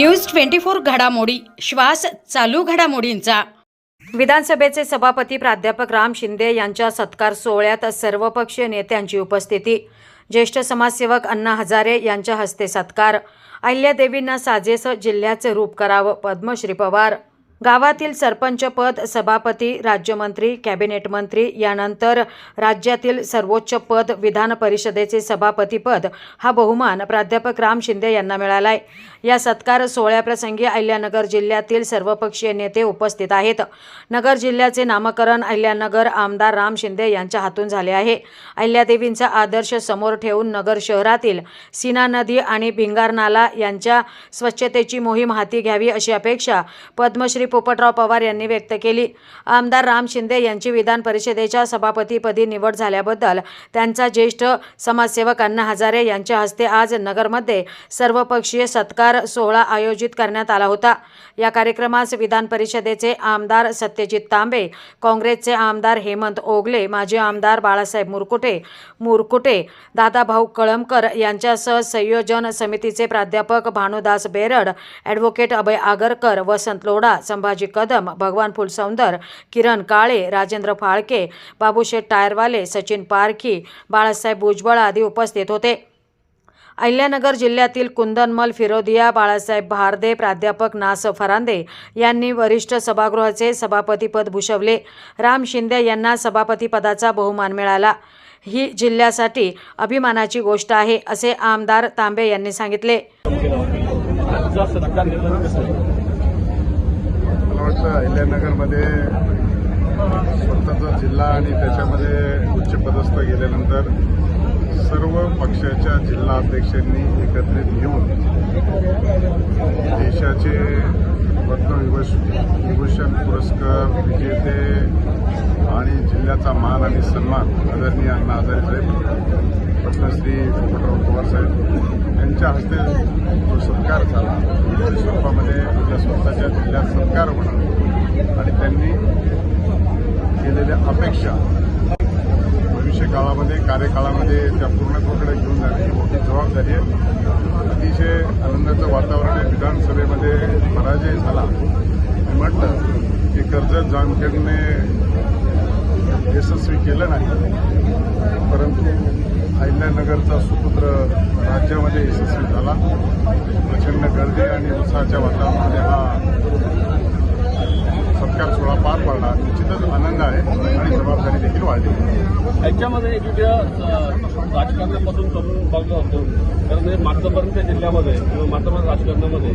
News twenty four घडामोडी. श्वास चालू घडामोडींचा. विधानसभेचे सभापती प्राध्यापक राम शिंदे यांच्या सत्कार सोहळ्यात सर्वपक्षीय नेत्यांची उपस्थिती. ज्येष्ठ समाजसेवक अण्णा हजारे यांच्या हस्ते सत्कार. अहिल्यादेवींना साजेस जिल्ह्याचे रूप करावं पद्मश्री पवार. गावातील सरपंच पद सभापती राज्यमंत्री कॅबिनेट मंत्री यानंतर राज्यातील सर्वोच्च पद विधान परिषदेचे सभापतीपद हा बहुमान प्राध्यापक राम शिंदे यांना मिळालाय. या सत्कार सोहळ्याप्रसंगी अहिल्यानगर जिल्ह्यातील सर्वपक्षीय नेते उपस्थित आहेत. नगर जिल्ह्याचे नामकरण अहिल्यानगर आमदार राम शिंदे यांच्या हातून झाले आहे. अहिल्यादेवींचा आदर्श समोर ठेवून नगर शहरातील सीना नदी आणि भिंगार नाला यांच्या स्वच्छतेची मोहीम हाती घ्यावी अशी अपेक्षा पद्मश्री पोपटराव पवार यांनी व्यक्त केली. आमदार राम शिंदे यांची विधान परिषदेच्या सभापतीपदी निवड झाल्याबद्दल त्यांचा ज्येष्ठ समाजसेवक अण्णा हजारे यांच्या हस्ते आज नगरमध्ये सर्वपक्षीय सत्कार सोहळा आयोजित करण्यात आला होता. या कार्यक्रमास विधान परिषदेचे आमदार सत्यजित तांबे काँग्रेसचे आमदार हेमंत ओगले माजी आमदार बाळासाहेब मुरकुटे मुरकुटे दादाभाऊ कळमकर यांच्यासह संयोजन समितीचे प्राध्यापक भानुदास बेरड ॲडव्होकेट अभय आगरकर वसंत लोढा संभाजी कदम भगवान फुलसौंदर किरण काळे राजेंद्र फाळके बाबूशेठ टायरवाले सचिन पारखी बाळासाहेब भुजबळ आदी उपस्थित होते. अहिल्यानगर जिल्ह्यातील कुंदनमल फिरोदिया बाळासाहेब भारदे प्राध्यापक नास फरांदे यांनी वरिष्ठ सभागृहाचे सभापतीपद भूषवले. राम शिंदे यांना सभापतीपदाचा बहुमान मिळाला. ही जिल्ह्यासाठी अभिमानाची गोष्ट आहे असे आमदार तांबे यांनी सांगितले. तुझा अहिल्यानगरमध्ये स्वतःचा जिल्हा आणि त्याच्यामध्ये उच्चपदस्थ गेल्यानंतर सर्व पक्षाच्या जिल्हा अध्यक्षांनी एकत्रित येऊन देशाचे पद्मविभूषण पुरस्कार विजेते आणि जिल्ह्याचा मान आणि सन्मान आदरणीय अण्णा हजारे साहेब पद्मश्री पोपटराव पवार साहेब यांच्या हस्ते जो सत्कार झाला स्वरूपामध्ये आपल्या स्वतःच्या जिल्ह्यात सत्कार होणार. आणि त्यांनी केलेल्या अपेक्षा भविष्य काळामध्ये कार्यकाळामध्ये त्या पूर्णत्वाकडे घेऊन जाणे ही मोठी जबाबदारी आहे. अतिशय आनंदाचं वातावरण आहे. विधानसभेमध्ये पराजय झाला. मी म्हटलं की कर्जत जामखेडने यशस्वी केलं नाही. परंतु अहिल्यानगरचा सुपुत्र राज्यामध्ये यशस्वी झाला. प्रचंड गर्दी आणि उत्साहाच्या वातावरणामध्ये हा सोहळा पार पडला निश्चितच आनंद आहे आणि जबाबदारी देखील वाढली. याच्यामध्ये अं, राजकारणापासून करून बघलो होतो. कारण हे मातृपर्यंत जिल्ह्यामध्ये किंवा मातृपर्यंत राजकारणामध्ये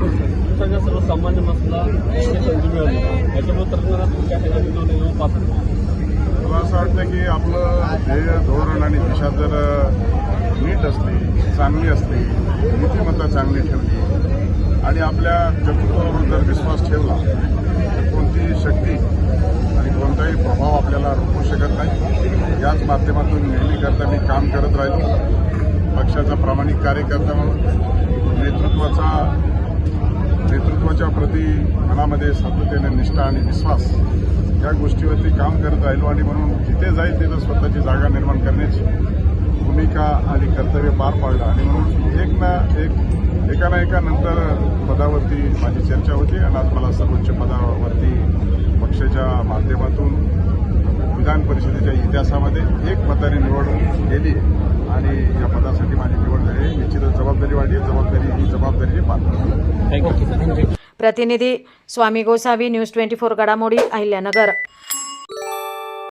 सगळ्या सर्वसामान्य माणसाला एक संधी मिळाली. याच्यामुळे तरुणांना तुमच्या ठिकाणी जो निरोप पाहतात मला असं वाटतं की आपलं ध्येय धोरण आणि दिशा जर नीट असली चांगली असली नीतिमत्ता चांगली ठेवली आणि आपल्या कर्तृत्वावर जर विश्वास ठेवला कोणतीही शक्ती आणि कोणताही प्रभाव आपल्याला रोखू शकत नाही. याच माध्यमातून नेहमी करता मी काम करत राहिलो. पक्षाचा प्रामाणिक कार्यकर्ता म्हणून. नेतृत्वाचा नेतृत्वाच्या प्रती मनामध्ये सातत्याने निष्ठा आणि विश्वास या गोष्टीवरती काम करत राहिलो आणि म्हणून जिथे जाईल तिथं स्वतःची जागा निर्माण करण्याची भूमिका आणि कर्तव्य पार पाडलं. आणि म्हणून एक ना एक एका ना एका नंतर पदावरती माझी चर्चा होती आणि आज मला सर्वोच्च पदावरती पक्षाच्या माध्यमातून विधान परिषदेच्या इतिहासामध्ये एक मताने निवड गेली आणि या पदासाठी माझी निवड झाली. निश्चितच जबाबदारी वाढली. जबाबदारी ही जबाबदारी पार पाडली थँक्यू प्रतिनिधी Swami Gosavi news twenty four घडामोडी अहिल्यानगर.